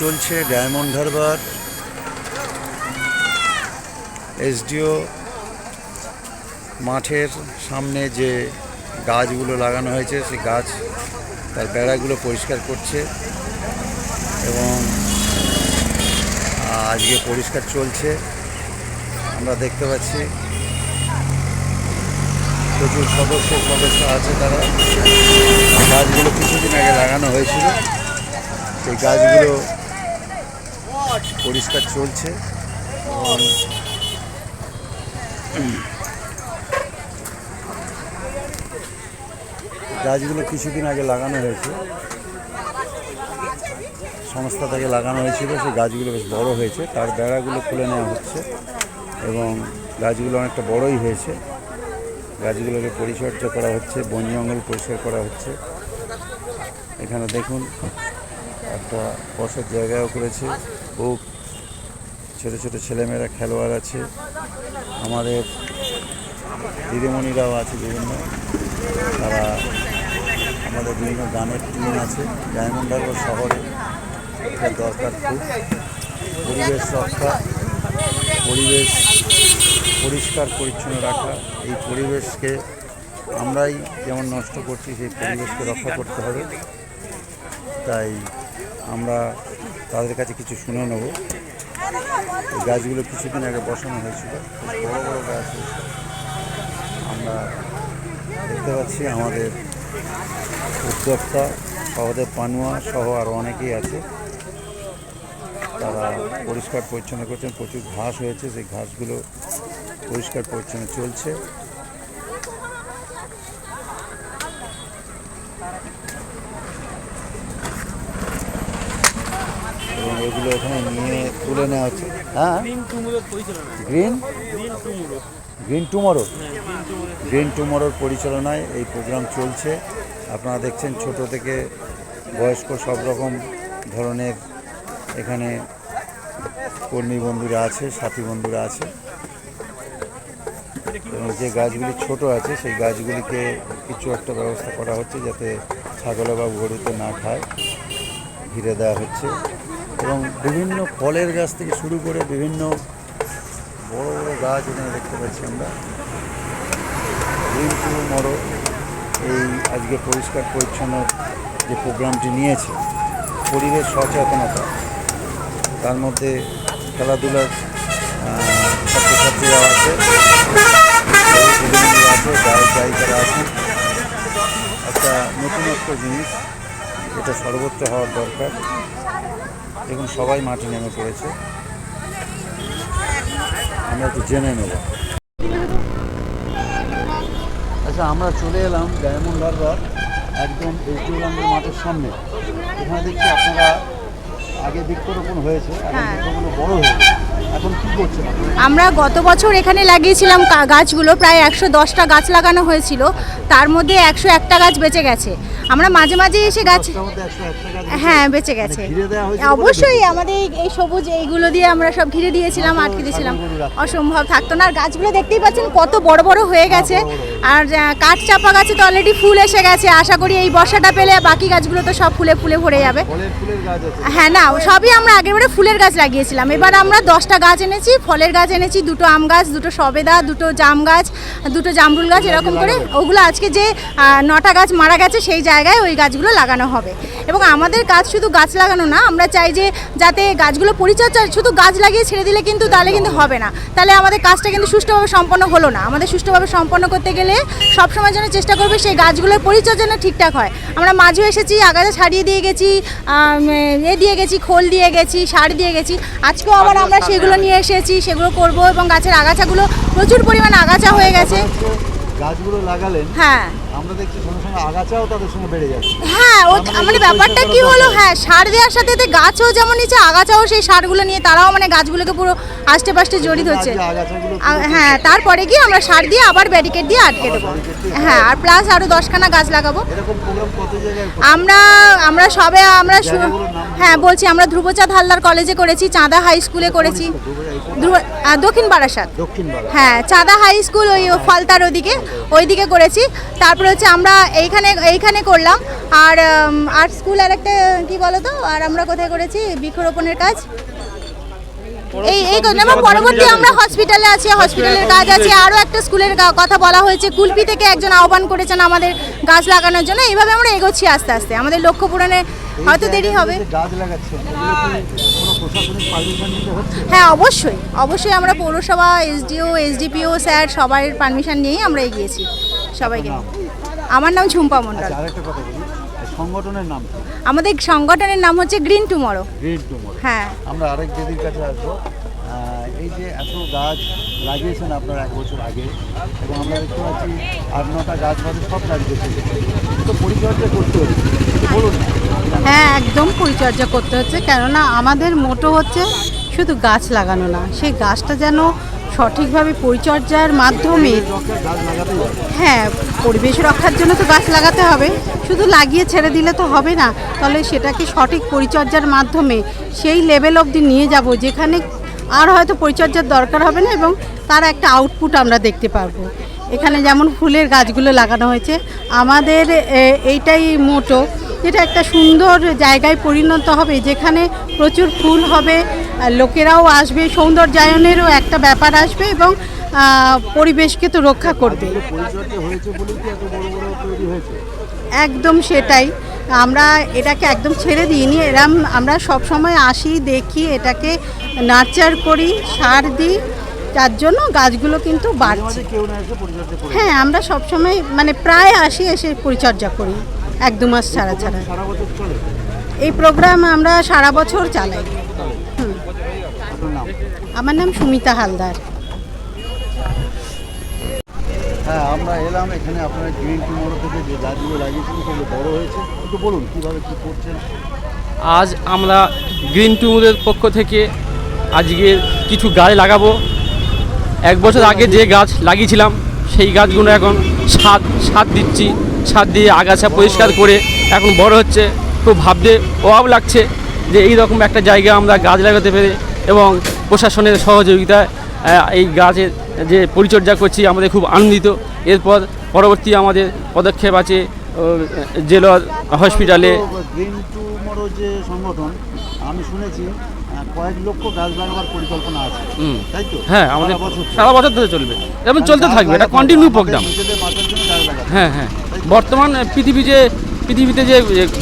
চলছে diamond Harbour, SDO মাঠের সামনে যে গাছগুলো লাগানো হয়েছে, সেই গাছ তার বেড়াগুলো পরিষ্কার করছে এবং আজকে পরিষ্কার চলছে। আমরা দেখতে পাচ্ছি প্রচুর সদস্য সদস্য আছে তারা। গাছগুলো কিছুদিন আগে লাগানো হয়েছিল। সেই গাছগুলো পরিষ্কার চলছে। গাছগুলো কিছুদিন আগে লাগানো হয়েছে। সংস্থা থেকে লাগানো হয়েছিল, সেই গাছগুলো বেশ বড় হয়েছে। তার বেড়াগুলো খুলে নেওয়া হচ্ছে এবং গাছগুলো অনেকটা বড়ই হয়েছে। গাছগুলোকে পরিচর্যা করা হচ্ছে, বন জঙ্গল পরিষ্কার করা হচ্ছে। এখানে দেখুন, একটা বসার জায়গাও করেছে। বহু ছোটো ছোটো ছেলেমেয়েরা, খেলোয়াড় আছে। আমাদের দিদিমণিরাও আছে বিভিন্ন। তারা আমাদের বিভিন্ন গানের টিম আছে। ডায়মন্ড শহরে দরকার খুব। পরিবেশ রক্ষা, পরিবেশ পরিষ্কার, পরিচ্ছন্ন রাখা। এই পরিবেশকে আমরাই যেমন নষ্ট করছি, সেই পরিবেশকে রক্ষা করতে হবে। তাই আমরা তাদের কাছে কিছু শুনে নেব। গাছগুলো কিছুদিন আগে বসানো হয়েছিল। বড় বড় গাছ আমরা দেখতে পাচ্ছি আমাদের উদ্যোক্তা সহদেব পানুয়া সহ আরও অনেকেই আছে। তারা পরিষ্কার পরিচ্ছন্ন করছেন। প্রচুর ঘাস হয়েছে। সেই ঘাসগুলো পরিষ্কার পরিচ্ছন্ন চলছে। এগুলো এখানে নিয়ে তুলে নেওয়া হচ্ছে। হ্যাঁ? Green green? Tomorrow green tomorrow হ্যাঁ গ্রিন টুমুরের গ্রিন টুমরোর পরিচালনায় এই প্রোগ্রাম চলছে। আপনারা দেখছেন ছোট থেকে বয়স্ক সব রকম ধরনের এখানে কর্মী বন্ধুরা আছে সাথী বন্ধুরা আছে। এবং যে গাছগুলি ছোট আছে সেই গাছগুলিকে কিছু একটা ব্যবস্থা করা হচ্ছে যাতে ছাগলে বা গরুতে না খায়। ঘিরে দেওয়া হচ্ছে। এবং বিভিন্ন ফলের গাছ থেকে শুরু করে বিভিন্ন বড় বড় গাছ এখানে দেখতে পাচ্ছি আমরা। মরো, এই আজকে পরিষ্কার পরিচ্ছন্ন যে প্রোগ্রামটি নিয়েছে, পরিবেশ সচেতনতা, তার মধ্যে খেলাধুলার ছাত্রছাত্রীরা আছে আছে গায়ক গায়িকারা আছে, একটা নতুনত্ব জিনিস, এটা সর্বত্র হওয়ার দরকার। দেখুন সবাই মাঠে নেমে পড়েছে। আমরা একটু জেনে নেব। আচ্ছা আমরা চলে এলাম ডায়মন্ড হারবার একদম এসডিওল্যান্ডের মাঠের সামনে। এখানে দেখছি আপনারা আগে বৃক্ষরোপণ হয়েছে এখন হ্যাঁ। বৃক্ষগুলো বড় হয়েছে এখন কি করছেন আমরা গত বছর এখানে লাগিয়েছিলাম গাছগুলো প্রায় একশো দশটা গাছ লাগানো হয়েছিল। তার মধ্যে একশো একটা গাছ বেঁচে গেছে। আমরা মাঝে মাঝে এসে গাছ গাছ হ্যাঁ বেঁচে গেছে। মানে বলে অবশ্যই আমাদের এই- এই সবুজ এইগুলো দিয়ে আমরা সব ঘিরে দিয়েছিলাম আটকে দিয়েছিলাম। অসম্ভব থাকতো না। আর গাছগুলো দেখতেই পাচ্ছেন কত বড় বড় হয়ে গেছে। আর কাঠ চাপা গাছে তো অলরেডি ফুল এসে গেছে। আশা করি এই বর্ষাটা পেলে বাকি গাছগুলো তো সব ফুলে ফুলে ভরে যাবে। গাছ আছে। হ্যাঁ না সবই আমরা আগেরবারে ফুলের গাছ লাগিয়েছিলাম। এবার আমরা দশটা গাছ এনেছি ফলের গাছ এনেছি দুটো আম গাছ দুটো সবেদা দুটো জাম গাছ দুটো জামরুল গাছ এরকম করে ওগুলো আজকে যে নটা গাছ মারা গেছে সেই জায়গায় ওই গাছগুলো লাগানো হবে। এবং আমাদের কাজ শুধু গাছ লাগানো না, আমরা চাই যে যাতে গাছগুলো পরিচর্যা শুধু গাছ লাগিয়ে ছেড়ে দিলে কিন্তু তাহলে কিন্তু হবে না। তাহলে আমাদের কাজটা কিন্তু সুষ্ঠুভাবে সম্পন্ন হলো না। আমাদের সুষ্ঠুভাবে সম্পন্ন করতে গেলে সবসময় যেন চেষ্টা করবে সেই গাছগুলোর পরিচর্যা যেন ঠিকঠাক হয়। আমরা মাঝেও এসেছি, আগাছা ছাড়িয়ে দিয়ে গেছি এ দিয়ে গেছি, খোল দিয়ে গেছি, সার দিয়ে গেছি। আজকেও আবার আমরা সেগুলো নিয়ে এসেছি, সেগুলো করব এবং গাছের আগাছাগুলো প্রচুর পরিমাণে আগাছা হয়ে গেছে। গাছগুলো লাগালেন হ্যাঁ। আমরা দেখছি সঙ্গে সঙ্গে আগাছাও তাদের সঙ্গে বেড়ে যাচ্ছে। হ্যাঁ ও আমরা মানে ব্যাপারটা কি হলো? হ্যাঁ সার দেওয়ার সাথে সাথে গাছও যেমন নিচে আগাছাও সেই সারগুলো নিয়ে তারাও মানে গাছগুলোকে পুরো আষ্টে পাষ্টে জড়িত হচ্ছে। হ্যাঁ তারপরে গিয়ে আমরা সার দিয়ে আবার ব্যারিকেড দিয়ে আটকে দেবো। হ্যাঁ আর প্লাস আরও দশখানা গাছ লাগাবো? আমরা আমরা সবে আমরা হ্যাঁ বলছি আমরা ধ্রুবচাঁদ হালদার কলেজে করেছি চাঁদা হাই স্কুলে করেছি। দক্ষিণ বারাসাত। হ্যাঁ চাঁদা হাই স্কুল ওই ফালতার ওদিকে ওইদিকে করেছি। তারপরে হচ্ছে আমরা এইখানে এইখানে করলাম। আর আর স্কুল আর একটা কি বলতো? আর আমরা কোথায় করেছি? বৃক্ষরোপণের কাজ। এই এই কথা এবং পরবর্তী আমরা হসপিটালে আছি হসপিটালের কাজ আছে। আরও একটা স্কুলের কথা বলা হয়েছে। কুলপি থেকে একজন আহ্বান করেছেন আমাদের গাছ লাগানোর জন্য। এইভাবে আমরা এগোচ্ছি আস্তে আস্তে। আমাদের লক্ষ্য পূরণে হয়তো দেরি হবে। হ্যাঁ অবশ্যই। অবশ্যই আমরা পৌরসভা এসডিও এসডিপিও স্যার সবার পারমিশন নিয়েই আমরা এগিয়েছি সবাইকে। আমার নাম ঝুম্পা মণ্ডল। আচ্ছা সংগঠনের নাম আমাদের সংগঠনের নাম হচ্ছে গ্রিন টুমরো গ্রিন টুমরো হ্যাঁ। আমরা আরেক দিদির কাছে আসব। এই যে এত গাছ লাগিয়েছেন আপনার এক বছর আগে এবং আমরা দেখতে পাচ্ছি আট নটা গাছ বাদে সব গেছে তো পরিচর্যা করতে বলুন। হ্যাঁ একদম পরিচর্যা করতে হচ্ছে কেননা আমাদের মোটো হচ্ছে শুধু গাছ লাগানো না সেই গাছটা যেন সঠিকভাবে পরিচর্যার মাধ্যমে হ্যাঁ পরিবেশ রক্ষার জন্য তো গাছ লাগাতে হবে শুধু লাগিয়ে ছেড়ে দিলে তো হবে না তাহলে সেটাকে সঠিক পরিচর্যার মাধ্যমে সেই লেভেল অবধি নিয়ে যাব যেখানে আর হয়তো পরিচর্যার দরকার হবে না এবং তার একটা আউটপুট আমরা দেখতে পারব। এখানে যেমন ফুলের গাছগুলো লাগানো হয়েছে আমাদের এইটাই মোটো। যেটা একটা সুন্দর জায়গায় পরিণত হবে যেখানে প্রচুর ফুল হবে লোকেরাও আসবে সৌন্দর্যায়নেরও একটা ব্যাপার আসবে এবং পরিবেশকে তো রক্ষা করবে। একদম সেটাই। আমরা এটাকে একদম ছেড়ে দিইনি। এরম আমরা সব সময় আসি দেখি এটাকে নার্চার করি সার দিই। তার জন্য গাছগুলো কিন্তু বাড়ছে। হ্যাঁ আমরা সব সময় মানে প্রায় আসি এসে পরিচর্যা করি। এক দু মাস ছাড়া ছাড়া। এই প্রোগ্রাম আমরা সারা বছর চালাই। আমার নাম সুমিতা হালদার। হ্যাঁ আমরা এলাম, এখানে গ্রিন থেকে যে গাছগুলো লাগিয়েছেন সেগুলো বড় হয়েছে। একটু বলুন করছেন? আজ আমরা গ্রিন টুমুরের পক্ষ থেকে আজকে কিছু গাছ লাগাবো। এক বছর আগে যে গাছ লাগিয়েছিলাম, সেই গাছগুলো এখন সার সার দিচ্ছি সার দিয়ে আগাছা পরিষ্কার করে এখন বড় হচ্ছে। খুব ভাবতে অভাব লাগছে যে এই রকম একটা জায়গা আমরা গাছ লাগাতে পেরে এবং প্রশাসনের সহযোগিতায় এই গাছের যে পরিচর্যা করছি আমাদের খুব আনন্দিত এরপর পরবর্তী আমাদের পদক্ষেপ আছে জেলার হসপিটালে গ্রিন টুমোরো যে সংগঠন আমি শুনেছি কয়েক লক্ষ গাছ লাগাবার পরিকল্পনা আছে হুম। তাই তো হ্যাঁ আমাদের সারা বছর ধরে। চলবে এবং চলতে থাকবে এটা কন্টিনিউ প্রোগ্রাম। হ্যাঁ হ্যাঁ বর্তমান পৃথিবী যে পৃথিবীতে যে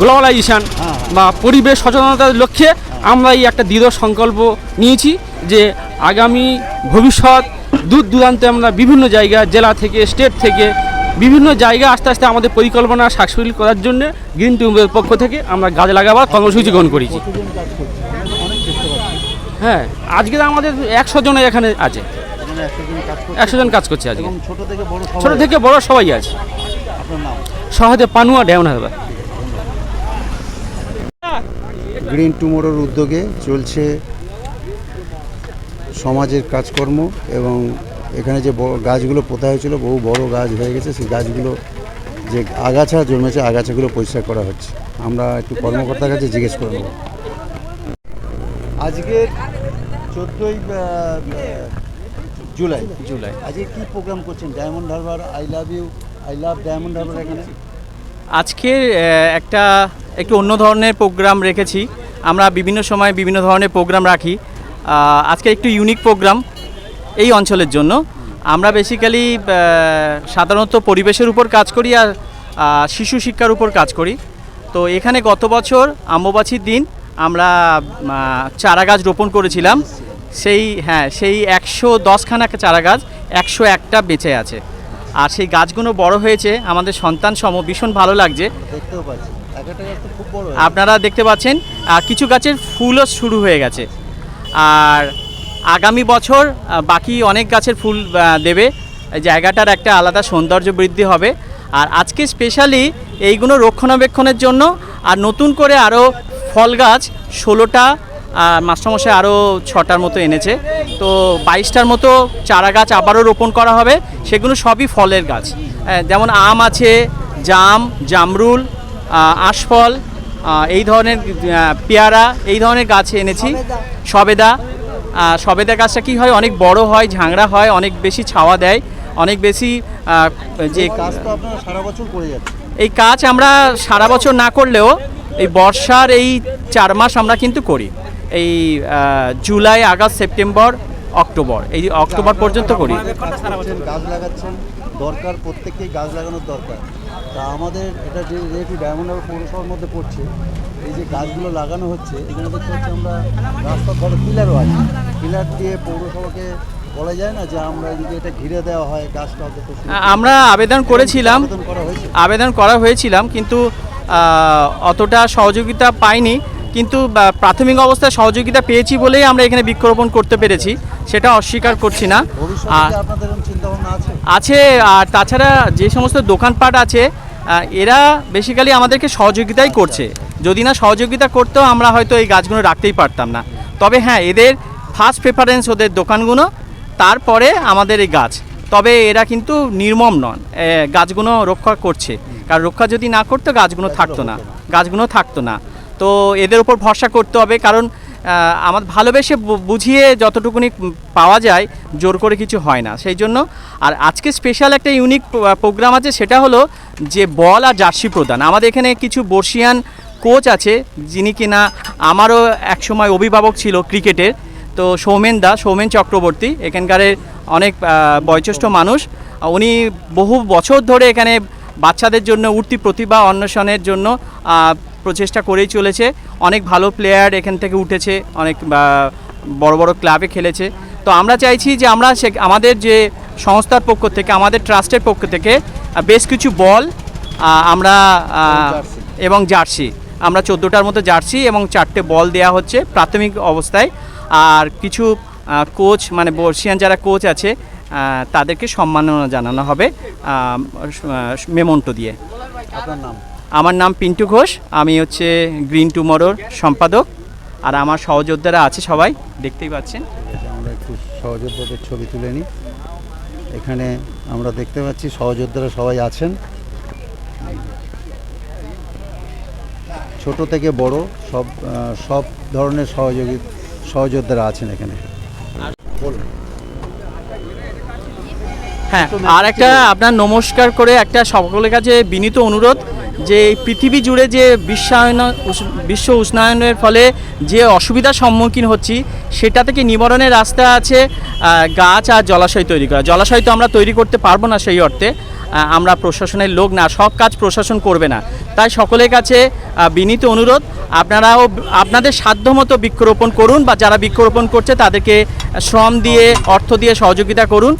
গ্লোবালাইজেশন হ্যাঁ। বা পরিবেশ সচেতনতার লক্ষ্যে আমরা এই একটা দৃঢ় সংকল্প নিয়েছি যে আগামী ভবিষ্যৎ দূর দূরান্তে আমরা বিভিন্ন জায়গা, জেলা থেকে স্টেট থেকে বিভিন্ন জায়গা আস্তে আস্তে আমাদের পরিকল্পনা সাকসেসফুল করার জন্য গ্রিন টিউবের পক্ষ থেকে আমরা গাছ লাগাবার কর্মসূচি গ্রহণ করেছি। হ্যাঁ আজকে আমাদের একশো জন এখানে আছে। একশো জন কাজ করছে আজকে। ছোট থেকে বড় সবাই আছে। সহজে পানুয়া ডেউন হবে গ্রিন টুমোরোর উদ্যোগে চলছে সমাজের কাজকর্ম এবং এখানে যে গাছগুলো পোতা হয়েছিল বহু বড় গাছ হয়ে গেছে সেই গাছগুলো যে আগাছা জন্মেছে আগাছাগুলো পরিষ্কার করা হচ্ছে। আমরা একটু কর্মকর্তার কাছে জিজ্ঞেস করে নেব। আজকের চোদ্দোই জুলাই। জুলাই। আজকে কি প্রোগ্রাম করছেন? Diamond Harbour I love you I love Diamond Harbour এখানে? আজকে একটা একটু অন্য ধরনের প্রোগ্রাম রেখেছি। আমরা বিভিন্ন সময় বিভিন্ন ধরনের প্রোগ্রাম রাখি। আজকে একটু ইউনিক প্রোগ্রাম এই অঞ্চলের জন্য। আমরা বেসিক্যালি সাধারণত পরিবেশের উপর কাজ করি আর শিশু শিক্ষার উপর কাজ করি। তো এখানে গত বছর আম্ববাছির দিন আমরা চারা গাছ রোপণ করেছিলাম। সেই হ্যাঁ সেই একশো দশখানা চারা গাছ একশো একটা বেঁচে আছে। আর সেই গাছগুলো বড় হয়েছে আমাদের সন্তান সম ভীষণ ভালো লাগছে। আপনারা দেখতে পাচ্ছেন আর কিছু গাছের ফুলও শুরু হয়ে গেছে। আর আগামী বছর বাকি অনেক গাছের ফুল দেবে। জায়গাটার একটা আলাদা সৌন্দর্য বৃদ্ধি হবে। আর আজকে স্পেশালি এইগুলো রক্ষণাবেক্ষণের জন্য আর নতুন করে আরও ফল গাছ ষোলোটা, আর মাস্টারমশাই আরও ছটার মতো এনেছে। তো বাইশটার মতো চারা গাছ আবারও রোপণ করা হবে। সেগুলো সবই ফলের গাছ। যেমন আম আছে, জাম, জামরুল আশফল এই ধরনের পেয়ারা এই ধরনের গাছ এনেছি। সবেদা। সবেদা গাছটা কি হয়? অনেক বড় হয় ঝাংড়া হয় অনেক বেশি ছাওয়া দেয় অনেক বেশি যে সারা বছর করে এই কাজ আমরা সারা বছর না করলেও এই বর্ষার এই চার মাস আমরা কিন্তু করি। এই জুলাই আগস্ট সেপ্টেম্বর অক্টোবর এই অক্টোবর পর্যন্ত করি। দরকার প্রত্যেককেই গাছ লাগানোর দরকার। তা আমাদের এটা যে যেহেতু ডায়মন্ড হারবার পৌরসভার মধ্যে পড়ছে এই যে গাছগুলো লাগানো হচ্ছে এখানে দেখতে হচ্ছে আমরা রাস্তার ধারে পিলারও আছে। পিলার দিয়ে পৌরসভাকে বলা যায় না যে আমরা যদি এটা ঘিরে দেওয়া হয় গাছটা আমরা আবেদন করেছিলাম। আবেদন করা হয়েছে। আবেদন করা হয়েছিলাম কিন্তু অতটা সহযোগিতা পাইনি। কিন্তু প্রাথমিক অবস্থায় সহযোগিতা পেয়েছি বলেই আমরা এখানে বৃক্ষরোপণ করতে পেরেছি। সেটা অস্বীকার করছি না। আছে? আর তাছাড়া যে সমস্ত দোকানপাট আছে এরা বেসিক্যালি আমাদেরকে সহযোগিতাই করছে। যদি না সহযোগিতা করতো আমরা হয়তো এই গাছগুলো রাখতেই পারতাম না। তবে হ্যাঁ এদের ফার্স্ট প্রেফারেন্স ওদের দোকানগুলো, তারপরে আমাদের এই গাছ। তবে এরা কিন্তু নির্মম নন গাছগুলো রক্ষা করছে। কারণ রক্ষা যদি না করতো, গাছগুলো থাকতো না। গাছগুলো থাকতো না। তো এদের উপর ভরসা করতে হবে, কারণ আমার ভালোবেসে বুঝিয়ে যতটুকুনি পাওয়া যায়, জোর করে কিছু হয় না। সেই জন্য, আর আজকে স্পেশাল একটা ইউনিক প্রোগ্রাম আছে, সেটা হলো যে বল আর জার্সি প্রদান। আমাদের এখানে কিছু বর্ষিয়ান কোচ আছে, যিনি কিনা আমারও একসময় অভিভাবক ছিল ক্রিকেটের। তো সৌমেন দা, সৌমেন চক্রবর্তী এখানকারের অনেক বয়োজ্যেষ্ঠ মানুষ। উনি বহু বছর ধরে এখানে বাচ্চাদের জন্য উঠতি প্রতিভা অন্বেষণের জন্য প্রচেষ্টা করেই চলেছে। অনেক ভালো প্লেয়ার এখান থেকে উঠেছে অনেক বড় বড় ক্লাবে খেলেছে। তো আমরা চাইছি যে আমরা সে আমাদের যে সংস্থার পক্ষ থেকে আমাদের ট্রাস্টের পক্ষ থেকে বেশ কিছু বল আমরা এবং জার্সি। আমরা চোদ্দোটার মতো জার্সি এবং চারটে বল দেওয়া হচ্ছে প্রাথমিক অবস্থায়। আর কিছু কোচ মানে বর্ষিয়ান যারা কোচ আছে তাদেরকে সম্মাননা জানানো হবে মেমন্টো দিয়ে। আপনার নাম? আমার নাম পিন্টু ঘোষ আমি হচ্ছে গ্রিন টুমোরোর সম্পাদক। আর আমার সহযোদ্ধারা আছে সবাই দেখতেই পাচ্ছেন। আমরা একটু সহযোদ্ধাদের ছবি তুলে নিই। এখানে আমরা দেখতে পাচ্ছি সহযোদ্ধারা সবাই আছেন। ছোট থেকে বড় সব সব ধরনের সহযোগী সহযোদ্ধারা আছেন এখানে। হ্যাঁ আর একটা আপনার নমস্কার করে একটা সকলের কাছে বিনীত অনুরোধ যে এই পৃথিবী জুড়ে যে বিশ্বায়ন বিশ্ব উষ্ণায়নের ফলে যে অসুবিধার সম্মুখীন হচ্ছি, সেটা থেকে নিবারণের রাস্তা আছে গাছ আর জলাশয় তৈরি করা। জলাশয় তো আমরা তৈরি করতে পারব না সেই অর্থে আমরা প্রশাসনের লোক না, সব কাজ প্রশাসন করবে না। তাই সকলের কাছে বিনীত অনুরোধ, আপনারাও আপনাদের সাধ্যমতো বৃক্ষরোপণ করুন বা যারা বৃক্ষরোপণ করছে তাদেরকে শ্রম দিয়ে, অর্থ দিয়ে সহযোগিতা করুন।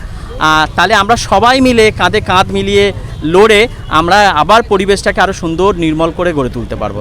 তাহলে আমরা সবাই মিলে কাঁধে কাঁধ মিলিয়ে লড়ে আমরা আবার পরিবেশটাকে আরও সুন্দর নির্মল করে গড়ে তুলতে পারব।